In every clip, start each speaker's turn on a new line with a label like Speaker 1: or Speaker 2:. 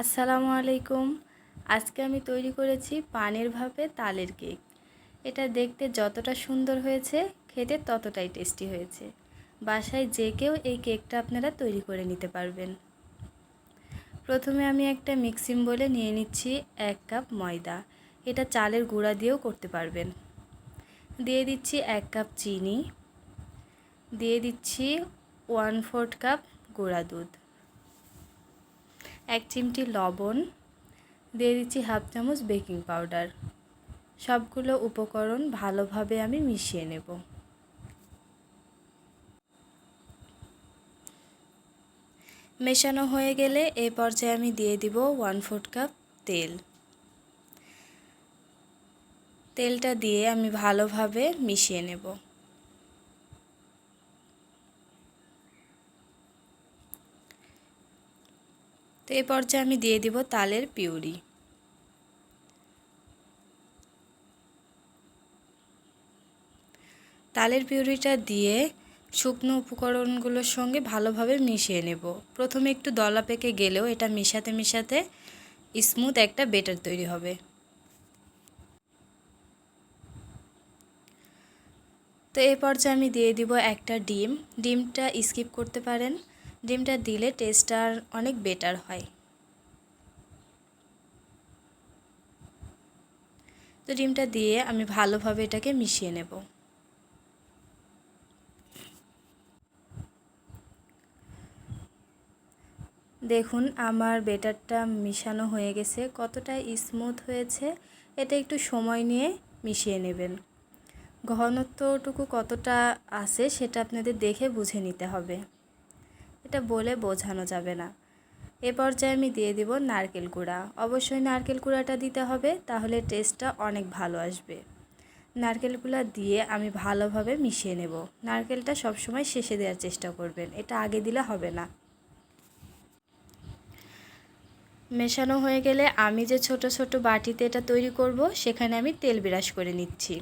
Speaker 1: আসসালামু আলাইকুম। আজকে আমি তৈরি করেছি পানের ভাপে তালের কেক। এটা দেখতে যতটা সুন্দর হয়েছে, খেতে ততটাই টেস্টি হয়েছে। বাসায় যে কেউ এই কেকটা আপনারা তৈরি করে নিতে পারবেন। প্রথমে আমি একটা মিক্সিং বলে নিয়ে নিচ্ছি এক কাপ ময়দা। এটা চালের গুঁড়া দিয়েও করতে পারবেন। দিয়ে দিচ্ছি এক কাপ চিনি। দিয়ে দিচ্ছি ওয়ান ফোর্থ কাপ গুঁড়া দুধ। এক চিমটি লবণ, দিয়ে দিচ্ছি হাফ চামচ বেকিং পাউডার। সবগুলো উপকরণ ভালোভাবে আমি মিশিয়ে নেব। মেশানো হয়ে গেলে এ পর্যায়ে আমি দিয়ে দিব ওয়ান ফোর্থ কাপ তেল। তেলটা দিয়ে আমি ভালোভাবে মিশিয়ে নেব। তো এই পর্যায়ে আমি দিয়ে দিব তালের পিউরি। তালের পিউরিটা দিয়ে শুকনো উপকরণগুলোর সঙ্গে ভালোভাবে মিশিয়ে নেব। প্রথমে একটু দলা পেকে গেলেও এটা মিশাতে মিশাতে স্মুথ একটা বেটার তৈরি হবে। তো এই পর্যায়ে আমি দিয়ে দিব একটা ডিম। ডিমটা স্কিপ করতে পারেন। ডিমটা দিলে টেস্টটা অনেক বেটার হয়। তো ডিমটা দিয়ে আমি ভালোভাবে এটাকে মিশিয়ে নেব। দেখুন আমার বেটারটা মিশানো হয়ে গেছে, কতটা স্মুথ হয়েছে, এটা একটু সময় নিয়ে মিশিয়ে নেবেন। ঘনত্বটুকু কতটা আছে সেটা আপনাদের দেখে বুঝে নিতে হবে। এটা বলে বোঝানো যাবে না। এ পর্যায়ে আমি দিয়ে দিব নারকেল কুড়া। অবশ্যই নারকেল কুড়াটা দিতে হবে, তাহলে টেস্টটা অনেক ভালো আসবে। নারকেল গুঁড়া দিয়ে আমি ভালোভাবে মিশিয়ে নেব। নারকেলটা সবসময় শেষে দেওয়ার চেষ্টা করবেন, এটা আগে দিলে হবে না। মেশানো হয়ে গেলে আমি যে ছোট ছোট বাটিতে এটা তৈরি করব, সেখানে আমি তেল বিরাস করে নিচ্ছি।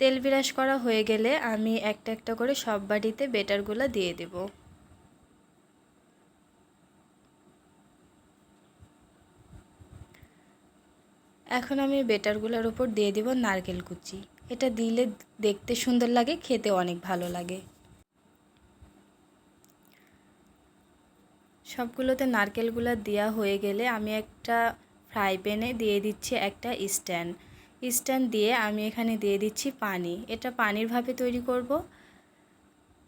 Speaker 1: তেল বিরাস করা হয়ে গেলে আমি একটা একটা করে সব বাটিতে বেটারগুলো দিয়ে দেব। এখন আমি বেটারগুলোর উপর দিয়ে দেব নারকেল কুচি। এটা দিলে দেখতে সুন্দর লাগে, খেতে অনেক ভালো লাগে। সবগুলোতে নারকেলগুলো দেওয়া হয়ে গেলে আমি একটা ফ্রাই প্যানে দিয়ে দিচ্ছি একটা স্ট্যান্ড। স্ট্যান্ড দিয়ে আমি এখানে দিয়ে দিচ্ছি পানি। এটা পানির ভাবে তৈরি করব।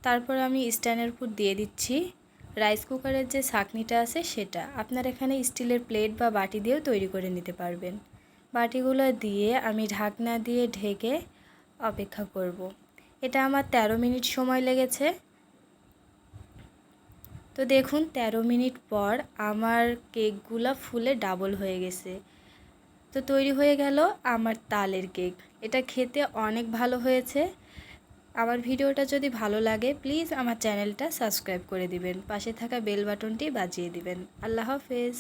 Speaker 1: তারপর আমি স্ট্যান্ডের উপর দিয়ে দিচ্ছি রাইস কুকারের যে ছাকনিটা আছে সেটা। আপনার এখানে স্টিলের প্লেট বা বাটি দিয়েও তৈরি করে নিতে পারবেন। বাটিগুলো দিয়ে আমি ঢাকনা দিয়ে ঢেকে অপেক্ষা করব। এটা আমার ১৩ মিনিট সময় লেগেছে। তো দেখুন ১৩ মিনিট পর আমার কেকগুলো ফুলে ডাবল হয়ে গেছে। তো তৈরি হয়ে গেল আমার তালের কেক। এটা খেতে অনেক ভালো হয়েছে। আমার ভিডিওটা যদি ভালো লাগে প্লিজ আমার চ্যানেলটা সাবস্ক্রাইব করে দিবেন। পাশে থাকা বেল বাটনটি বাজিয়ে দিবেন। আল্লাহ হাফেজ।